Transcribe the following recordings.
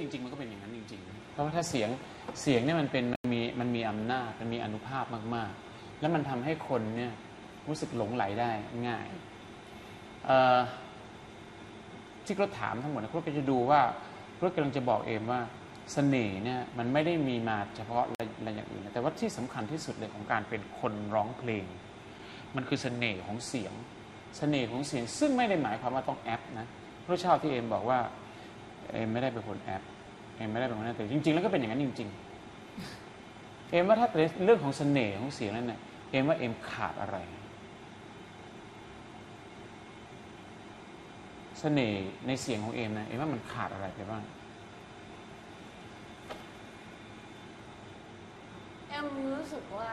จริง ๆ มันก็เป็นอย่างนั้นจริง ๆ เพราะว่าถ้าเสียงเสียงเนี่ยมันเป็นมันมีมันมีอำนาจมันมีอนุภาพมากๆ แล้วมันทำให้คนเนี่ยรู้สึกหลงไหลได้ง่ายเอ่อที่เราถามทั้งหมดนะเราก็จะดูว่าเรากำลังจะบอกเอมว่าเสน่ห์เนี่ยมันไม่ได้มีมาเฉพาะอะไรอย่างอื่นนะแต่ว่าที่สำคัญที่สุดเลยของการเป็นคนร้องเพลง มันคือเสน่ห์ของเสียง เสน่ห์ของเสียงซึ่งไม่ได้หมายความว่าต้องแอปนะพระเจ้าที่เอมบอกว่า เอมไม่ได้เป็นคนแอปเอมไม่ได้เป็นคนแอปแต่จริง ๆ แล้วก็เป็นอย่างนั้นจริง ๆ เอมว่าถ้าเป็นเรื่องของเสน่ห์ของเสียงแล้วเนี่ยเอมว่าเอมขาดอะไรเสน่ห์ในเสียงของเอมนะเอมว่ามันขาดอะไรไปบ้างแอมรู้สึกว่า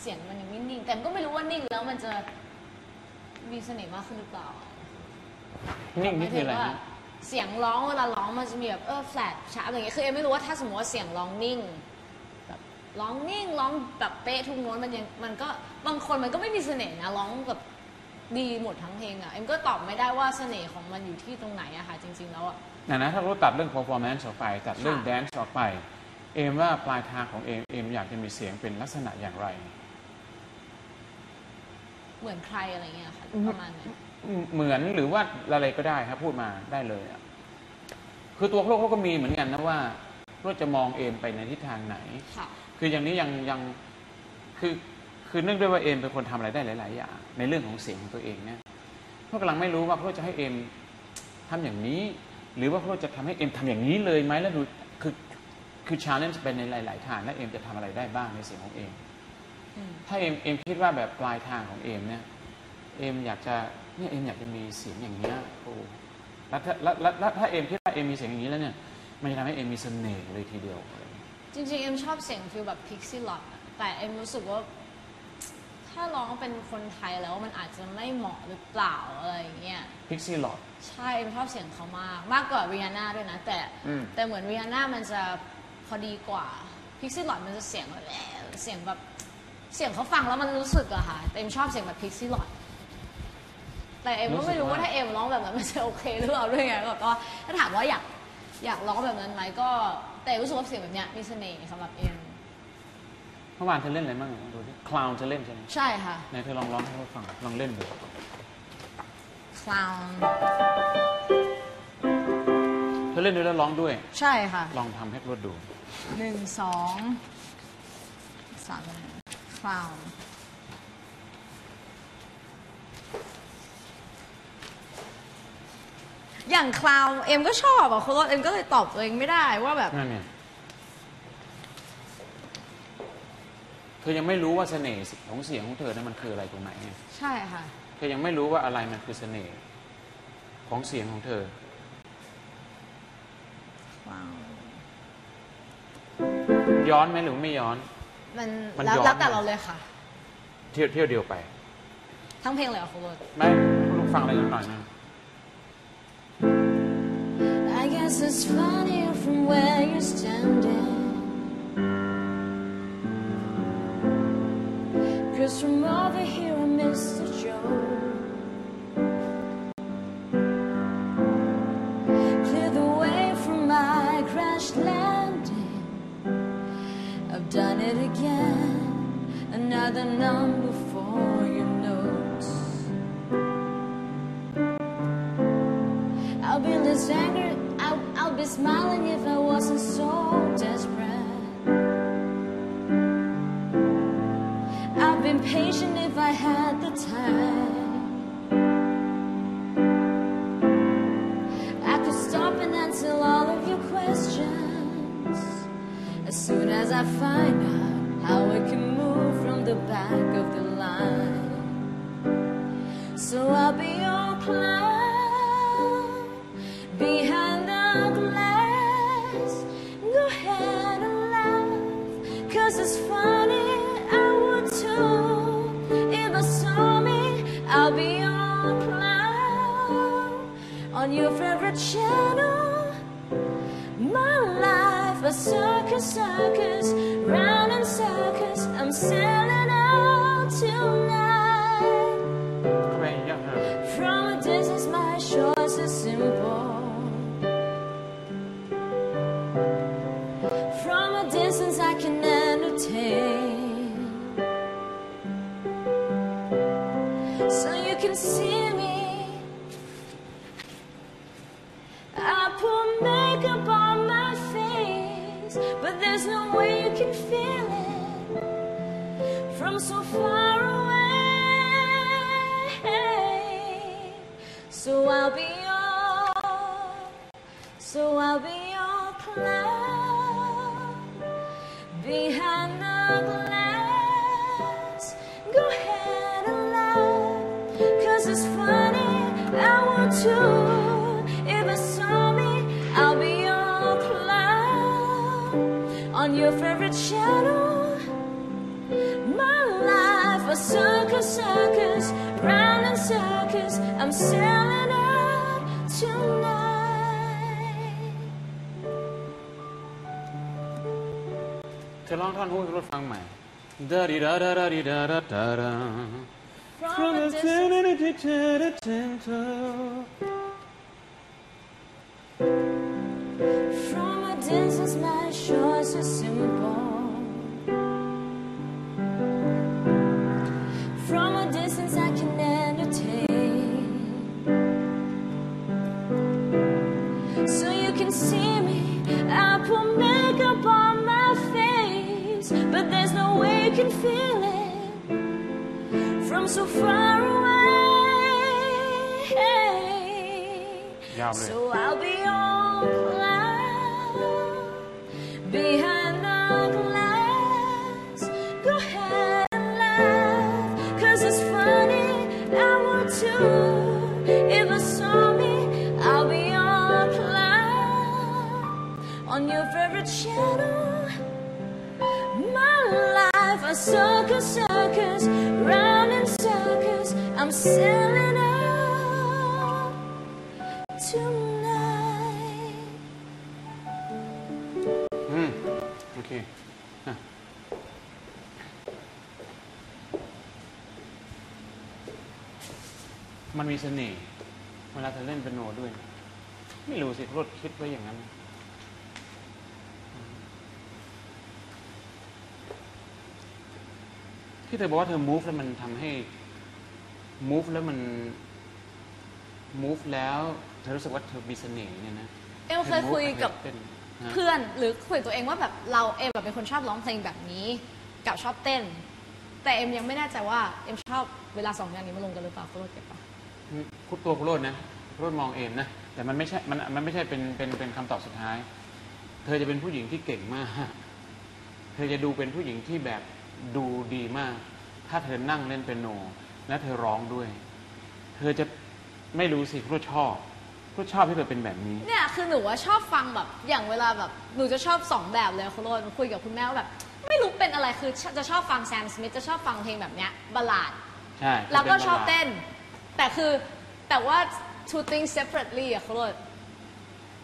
เสียงมันยังไม่นิ่งแต่ก็ไม่รู้ว่านิ่งแล้วมันจะมีเสน่ห์มากขึ้นหรือเปล่า นิ่งนี่คืออะไรหมายถึงว่านะ เสียงร้องเวลาร้องมันจะมีแบบเออแฟลตชาร์ปอะไรอย่างเงี้ยคือเอ็มไม่รู้ว่าถ้าสมมติว่าเสียงร้องนิ่งแบบร้องนิ่งร้องแบบเป๊ะทุกโน้ตมันยังมันก็บางคนมันก็ไม่มีเสน่ห์นะร้องแบบดีหมดทั้งเพลงอะเอ็มก็ตอบไม่ได้ว่าเสน่ห์ของมันอยู่ที่ตรงไหนอะค่ะจริง ๆ แล้วอะนะนะถ้าเราตัดเรื่อง performance ออกไป ตัดเรื่องค่ะ dance ออกไป เอมว่าปลายทางของเอมเอมอยากจะมีเสียงเป็นลักษณะอย่างไร เหมือนใครอะไรเงี้ยค่ะประมาณนั้น เหมือนหรือว่าอะไรก็ได้ครับ พูดมาได้เลยอะคือตัวโลกเขาก็มีเหมือนกันนะว่าเราจะมองเอมไปในทิศทางไหน ค่ะ คืออย่างนี้ยังยังคือคือเนื่องด้วยว่าเอมเป็นคนทำอะไรได้หลาย ๆ อย่างในเรื่องของเสียงของตัวเองเนี่ยพวกกำลังไม่รู้ว่าพวกจะให้เอมทำอย่างนี้ หรือว่าพวกจะทำให้เอมทำอย่างนี้เลยไหมแล้วดูคือคือชาเลนจ์ไปในหลาย ๆ ทางแล้วเอมจะทำอะไรได้บ้างในเสียงของเอมอืมถ้าเอมเอมคิดว่าแบบปลายทางของเอมเนี่ยเอมอยากจะ เนี่ยเอมอยากจะมีเสียงอย่างเนี้ยโอ้แล้วถ้าแล้วแล้วแล้วถ้าเอมคิดว่าเอมมีเสียงอย่างนี้แล้วเนี่ย มันจะทำให้เอมมีเสน่ห์เลยทีเดียวอะไรอย่างเงี้ยจริงๆ เอ็มชอบเสียงฟิลแบบพิกซี่ลอตแต่เอ็มรู้สึกว่า ถ้าร้องเป็นคนไทยแล้วมันอาจจะไม่เหมาะหรือเปล่าอะไรอย่างเงี้ย พิกซี่หลอด ใช่เอ็มชอบเสียงเขามาก มากกว่าริฮาน่าด้วยนะ แต่อืม แต่เหมือนริฮาน่ามันจะพอดีกว่าพิกซี่ลอตมันจะเสียงแบบแหลมเสียงแบบเสียงเขาฟังแล้วมันรู้สึกอะค่ะแต่เอ็มชอบเสียงแบบพิกซี่ลอต แต่เอ็มก็ไม่รู้ว่าถ้าเอ็มร้องแบบนั้นมันจะโอเคหรือเปล่าด้วยไงก็ก็ถ้าถามว่าอยากอยากร้องแบบนั้นไหมก็ แต่รู้สึกว่าเสียงแบบเนี้ยมีเสน่ห์สำหรับเอ็มเมื่อวานเธอเล่นอะไรบ้างดูดิคลาวน์เธอเล่นใช่ไหมใช่ค่ะ ไหนเธอลองร้องให้เขาฟังลองเล่นดูคลาวเธอเล่นด้วยแล้วร้องด้วย ใช่ค่ะลองทำให้รถดู หนึ่งสองสามคลาว อย่างคลาวเอ็มก็ชอบอะคุณรถเอ็มก็เลยตอบตัวเองไม่ได้ว่าแบบ นั่นเนี่ยเธอยังไม่รู้ว่าเสน่ห์ของเสียงของเธอนั้นมันคืออะไรตรงไหนไงใช่ค่ะ เธอยังไม่รู้ว่าอะไรมันคือเสน่ห์ของเสียงของเธอย้อนไหมหรือไม่ย้อน มันมันแล้วย้อน แล้วแต่เราเลยค่ะ เที่ยวเที่ยวเดียวไป ทั้งเพลงเลยเหรอคุณรถไม่ลูกฟังอะไรกันหน่อยนึง It's funny from where you're standing. Cause from over here I miss the joke. Clear the way from my crash landing. I've done it again. Another number for your notes. I'll be less angry, be smiling if I wasn't so desperate. I've been patient if I had the time. I could stop and answer all of your questions as soon as I find out how I can move from the back of the line. So I'll be selling out tonight. From a distance, my choice is simple. From a distance, I can entertain. So you can see me. I put makeup on my face, but there's no way you can feel it from so far away. So I'll be your, so I'll be your cloud behind the glass. Go ahead and laugh, cause it's funny. I want too. Circus, circus, round in circus. I'm selling out tonight. เธอร้องท่อนฮุกให้รถฟังใหม่ดาดิดาดาดาดิดาดาดาดา From a distance, from a distance, my choice is simple. I can feel it from so far away. So I'll be on. Selling out tonight. อืม โอเคอะมันมีเสน่ห์เวลาเธอเล่นเป็นโนด้วยไม่รู้สิรถคิดไว้อย่างนั้น ที่เธอบอกว่าเธอ move แล้วมันทำให้ move แล้วมัน move แล้วเธอรู้สึกว่าเธอมีเสน่ห์เนี่ยนะเอ็มเคยคุยกับเต้นนะเพื่อนหรือคุยกับตัวเองว่าแบบเราเอ็มแบบเป็นคนชอบร้องเพลงแบบนี้ กับชอบเต้น แต่เอ็มยังไม่แน่ใจว่าเอ็มชอบเวลาสองอย่างนี้มาลงกันหรือเปล่าคุณโรจน์เก็บปะคุดตัวคุณโรดนะคุณโรดมองเอมนะแต่มันไม่ใช่มันมันไม่ใช่เป็นเป็นเป็นคำตอบสุดท้าย เธอจะเป็นผู้หญิงที่เก่งมาก เธอจะดูเป็นผู้หญิงที่แบบดูดีมาก ถ้าเธอนั่งเล่นเปียโน และเธอร้องด้วย เธอจะไม่รู้สิคุณโรดชอบคุณโรดชอบที่เธอเป็นแบบนี้ เนี่ยคือหนูว่าชอบฟังแบบอย่างเวลาแบบหนูจะชอบสองแบบเลยคุณโรจน์คุยกับคุณแม่ว่าแบบ ไม่รู้เป็นอะไรคือจะชอบฟังแซมสมิธจะชอบฟังเพลงแบบเนี้ยบัลลาดใช่แล้วก็ธชอบป็เต้น แต่คือแต่ว่า two things separately อะเขาเลย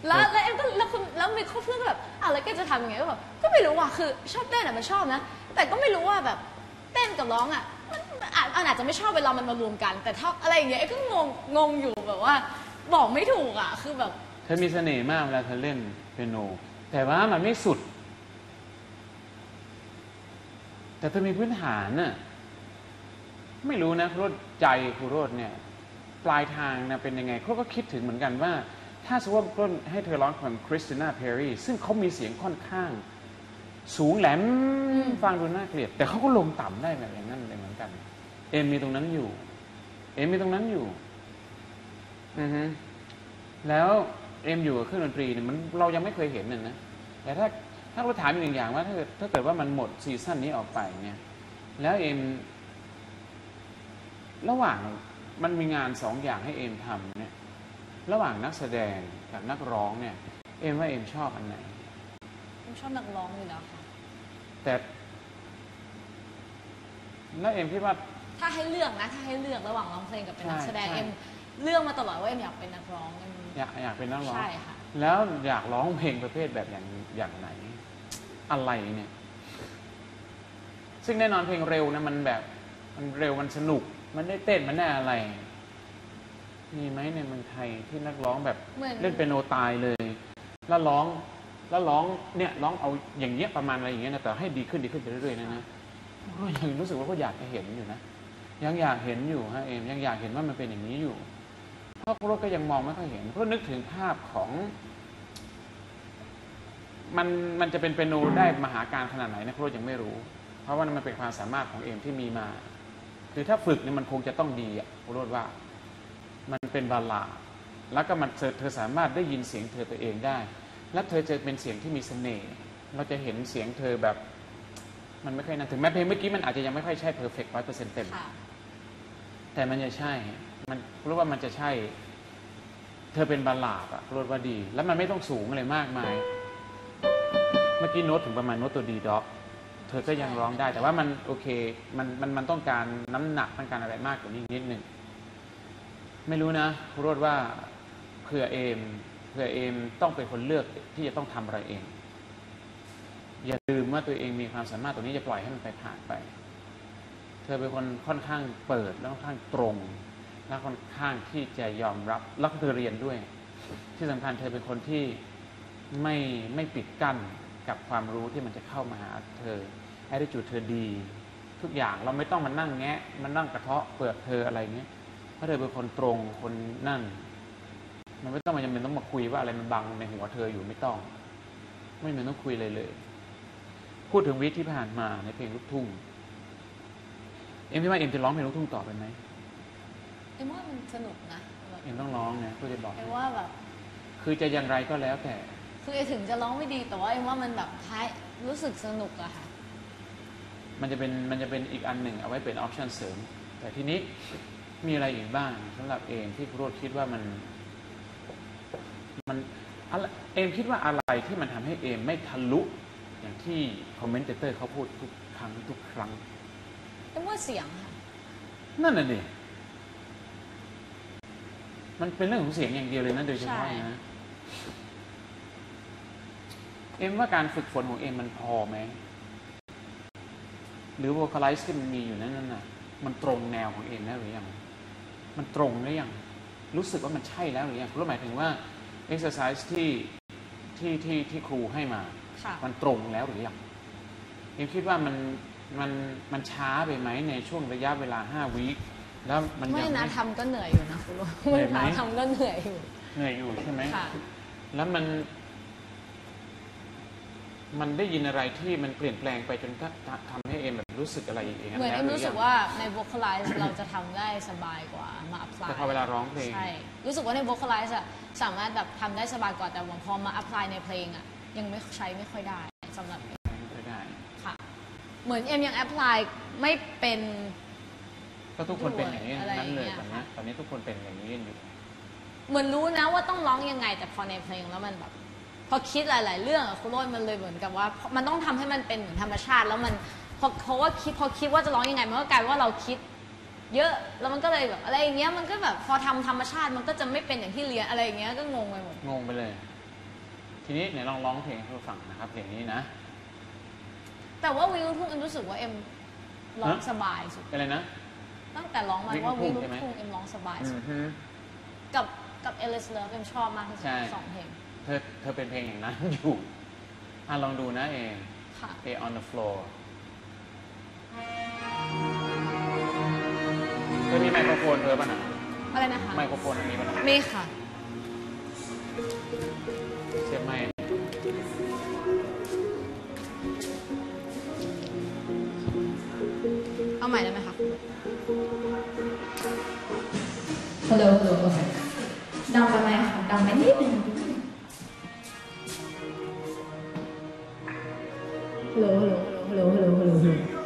แล้วแล้วเอ็มก็แล้วคุณแล้วมีเพื่อนก็แบบอะแล้วแกจะทำยังไงก็แบบก็ไม่รู้ว่ะคือชอบเต้นอะมันชอบนะ แต่ก็ไม่รู้ว่าแบบเต้นกับร้องอะมันมัน อาจอาจจะไม่ชอบเวลามันมารวมกัน แต่ถ้าอะไรอย่างเงี้ยเอ็มก็งงงงอยู่แบบว่า บอกไม่ถูกอะคือแบบ เธอมีเสน่ห์มากเวลาเธอเล่นเปียโน แต่ว่ามันไม่สุด แต่เธอมีพื้นฐานน่ะไม่รู้นะครูโรดใจครูโรดเนี่ย ปลายทางนะเป็นยังไงครูโรดก็คิดถึงเหมือนกันว่า ถ้าสมมติว่าครูโรดให้เธอร้องของคริสติน่าเพรรี่ซึ่งเขามีเสียงค่อนข้าง สูงแหลมฟังดูน่าเกลียด แต่เขาก็ลงต่ำได้แบบอย่างนั้นเลยเหมือนกัน เอ็มมีตรงนั้นอยู่ เอ็มมีตรงนั้นอยู่อือฮึแล้วเอ็มอยู่กับเครื่องดนตรีเนี่ยมันเรายังไม่เคยเห็นน่ะนะ แต่ถ้าถ้าเราถามอีกหนึ่งอย่างว่าถ้าเกิดถ้าเกิดว่ามันหมดซีซั่นนี้ออกไปเนี่ย แล้วเอ็มระหว่างมันมีงานสองอย่างให้เอ็มทำเนี่ย ระหว่างนักแสดงกับนักร้องเนี่ย เอ็มว่าเอ็มชอบอันไหนเอ็มชอบนักร้องอยู่แล้วค่ะแต่แล้วเอ็มคิดว่า ถ้าให้เลือกนะถ้าให้เลือกระหว่างร้องเพลงกับเป็นนักแสดงใช่ใช่ เอ็มเลือกมาตลอดว่าเอ็มอยากเป็นนักร้องเอ็มอยากอยากเป็นนักร้อง ใช่ค่ะ แล้วอยากร้องเพลงประเภทแบบอย่างอย่างไหน อะไรเนี่ย ซึ่งแน่นอนเพลงเร็วนะมันแบบ มันเร็วมันสนุก มันได้เต้นมันได้อะไร มีไหมในเมืองไทยที่นักร้องแบบเหมือน เล่นเป็นโนตายเลย แล้วร้องแล้วร้องเนี่ยร้องเอาอย่างเงี้ยประมาณอะไรอย่างเงี้ยนะแต่ให้ดีขึ้นดีขึ้นไปเรื่อยๆนะนะก็ยังรู้สึกว่าก็อยากจะเห็นอยู่นะ ยังอยากเห็นอยู่ฮะเอมยังอยากเห็นว่ามันเป็นอย่างนี้อยู่เพราะครูดก็ยังมองไม่ค่อยเห็นเพราะนึกถึงภาพของมันมันจะเป็นเปียโนได้มหาการขนาดไหนนะครูดยังไม่รู้ เพราะว่ามันเป็นความสามารถของเอมที่มีมา คือถ้าฝึกเนี่ยมันคงจะต้องดีอะครูดว่า มันเป็นบาลาแล้วก็มันเธอสามารถได้ยินเสียงเธอตัวเองได้ และเธอจะเป็นเสียงที่มีเสน่ห์เราจะเห็นเสียงเธอแบบ มันไม่ค่อยนั่นถึงแม้เพลงเมื่อกี้มันอาจจะยังไม่ค่อยใช่เพอร์เฟกต์ร้อยเปอร์เซ็นต์เต็ม แต่มันจะใช่ มันรู้ว่ามันจะใช่ เธอเป็นบัลลาดอะรู้ว่าดี แล้วมันไม่ต้องสูงอะไรมากมาย เมื่อกี้โน้ตถึงประมาณโน้ตตัวดีด็อก เธอก็ยังร้องได้ แต่ว่ามันโอเค มันมันมันต้องการน้ำหนักต้องการอะไรมากกว่านี้นิดหนึ่งไม่รู้นะรูโรดว่าเผื่อเอมเผื่อเอมต้องเป็นคนเลือกที่จะต้องทำอะไรเอง อย่าลืมว่าตัวเองมีความสามารถตรงนี้จะปล่อยให้มันไปผ่านไป เธอเป็นคนค่อนข้างเปิดแล้วค่อนข้างตรงและค่อนข้างที่จะยอมรับแล้วก็เธอเรียนด้วย ที่สำคัญเธอเป็นคนที่ไม่ไม่ปิดกั้นกับความรู้ที่มันจะเข้ามาหาเธอแอดจูดเธอดี ทุกอย่างเราไม่ต้องมานั่งแงะมานั่งกระเทาะเปลือกเธออะไรเงี้ยเพราะเธอเป็นคนตรงคนนั่น มันไม่ต้องมาจำเป็นต้องมาคุยว่าอะไรมันบังในหัวเธออยู่ไม่ต้อง ไม่จำเป็นต้องคุยเลยเลย พูดถึงวิทย์ที่ผ่านมาในเพลงลูกทุ่ง เอ็มคิดว่าเอ็มจะร้องเพลงลูกทุ่งต่อไปไหมเอ็มว่ามันสนุกนะแบบเอ็มต้องร้องนะเพื่อจะบอก เอ็มว่าแบบคือจะอย่างไรก็แล้วแต่ คือเอ็มถึงจะร้องไม่ดีแต่ว่าเอ็มว่ามันแบบท้ายรู้สึกสนุกอะค่ะ มันจะเป็นมันจะเป็นอีกอันหนึ่งเอาไว้เป็นออปชันเสริม แต่ทีนี้มีอะไรอีกบ้างสำหรับเอมที่ครูโรดคิดว่ามัน มันอะไรเอมคิดว่าอะไรที่มันทำให้เอมไม่ทะลุอย่างที่คอมเมนเตอร์เขาพูดทุกครั้งทุกครั้ง เอ็มว่าเสียงค่ะนั่นน่ะดิมันเป็นเรื่องของเสียงอย่างเดียวเลยนะโดยเฉพาะใช่นะเอ็มว่าการฝึกฝนของเอ็มมันพอไหม หรือ vocalize ที่มันมีอยู่นั้นน่ะ มันตรงแนวของเอ็มแล้วหรือยัง มันตรงหรือยัง รู้สึกว่ามันใช่แล้วหรือยังรู้หมายถึงว่า exercise ที่ที่ที่ที่ครูให้มาค่ะมันตรงแล้วหรือยัง เอ็มคิดว่ามัน มันมันช้าไปไหมในช่วงระยะเวลาห้าวีคแล้วมันยัไม่งนะไม่ทำก็เหนื่อยอยู่นะคุณลุงเหนื่อยไหมไม่ทำก็เหนื่อยอยู่ เหนื่อยอยู่ใช่ไหมค่ะแล้วมัน มันได้ยินอะไรที่มันเปลี่ยนแปลงไปจนทำทำให้เอ็มแบบรู้สึกอะไรอย่างนั้นเหมือนแล้วเอ็มหรู้สึกยังว่าใน vocalize เราจะทำได้สบายกว่ามา apply แต่พอเวลาร้องเพลงใช่รู้สึกว่าใน vocalize อะสามารถแบบทำได้สบายกว่าแต่ว่าพอมา apply ในเพลงอะยังไม่ใช้ไม่ค่อยได้สำหรับเอ็มไม่ได้ค่ะ เหมือนเอ็มยัง apply ไม่เป็น ก็ทุกคนเป็นอย่างนี้อะไรนั้นเลยอย่างตอนเงี้นี้ยตอนนี้ทุกคนเป็นอย่างนี้กันอยู่ เหมือนรู้นะว่าต้องร้องยังไง แต่พอในเพลงแล้วมันแบบ พอคิดหลาย ๆ เรื่องอะคุณโรยมันเลยเหมือนกับว่า มันต้องทำให้มันเป็นเหมือนธรรมชาติแล้วมันพอเพราะว่าคิดพอคิดว่าจะร้องยังไง มันก็กลายเป็นว่าเราคิด เยอะแล้วมันก็เลยแบบอะไรอย่างเงี้ยมันก็แบบพอทำธรรมชาติมันก็จะไม่เป็นอย่างที่เรียนอะไรอย่างเงี้ยก็งงไปหมด งงไปเลย ทีนี้ไหนลองร้องเพลงให้เราฟังนะครับเพลงนี้นะ แต่ว่าวิวลูกทุ่งเอ็มรู้สึกว่าเอ็มร้องฮะสบายสุด อะไรนะ ตั้งแต่ร้องมาวิวว่าลูวิกวทุ่ลูงกใช่ไหมทุ่งเอ็มร้องสบายอืสุดอฮึกับกับเอลิสเลิฟเอ็มชอบมากที่สุดใช่ สองเพลง เธอเธอเป็นเพลงอย่างนั้น อยู่อะลองดูนะเอง ค่ะ A on the floor เธอมีไมโครโฟนเธอป่ะนะอะไรนะคะ ไมโครโฟนอันนี้ป่ะนะ มีค่ะ ฮัลโหลฮัลโหลโอเคดังไปไหมคะดังไปนิดนึงฮัลโหลฮัลโหลฮัลโหลฮัลโหลฮัลโหลฮัลโหล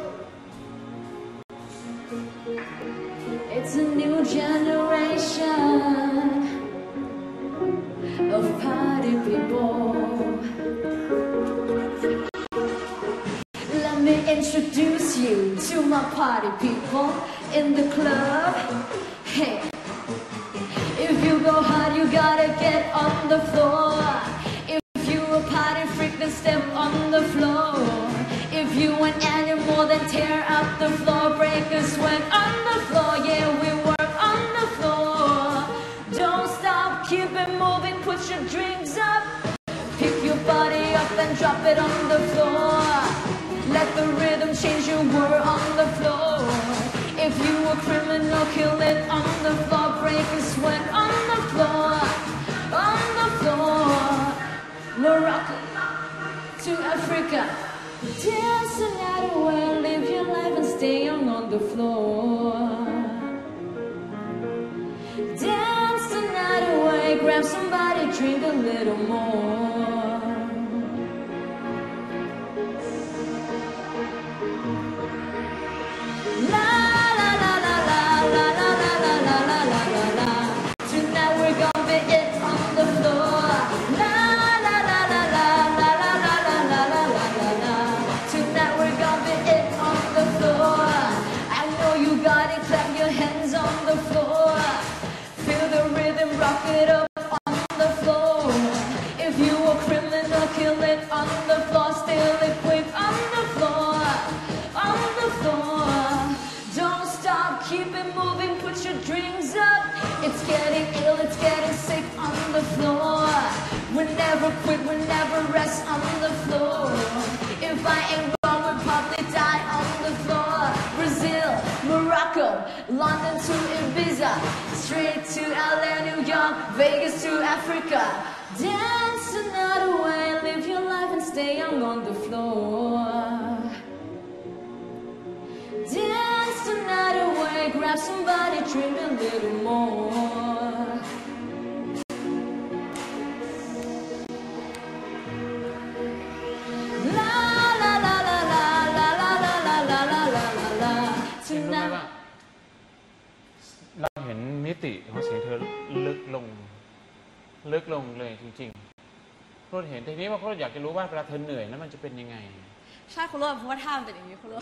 It's a new generation of party people. Let me introduce you to my party people in the club. Hey, gotta get on the floor. If you a party freak, then step on the floor. If you an animal, then tear up the floor, break a sweat on the floor. Yeah, we work on the floor. Don't stop, keep it moving, put your drinks up. Pick your body up and drop it on the floor. Let the rhythm change you were on the floor. If you were kill it on the floor, break a sweat Africa. Dance the night away, live your life and stay young on the floor. Dance the night away, grab somebody, drink a little more. On the floor. If I ain't wrong, we'll probably die on the floor. Brazil, Morocco, London to Ibiza, straight to LA, New York, Vegas to Africa. Dance the night away, live your life and stay young on the floor. Dance the night away, grab somebody, dream a little more. ลึกลง ลึกลงเลยจริงๆโคตรเห็นทีนี้ว่าคุณอยากจะรู้ว่าเวลาเธอเหนื่อยแล้วมันจะเป็นยังไง ใช่คุณรู้เพราะว่าท่ามันเป็นอย่างนี้คุณรู้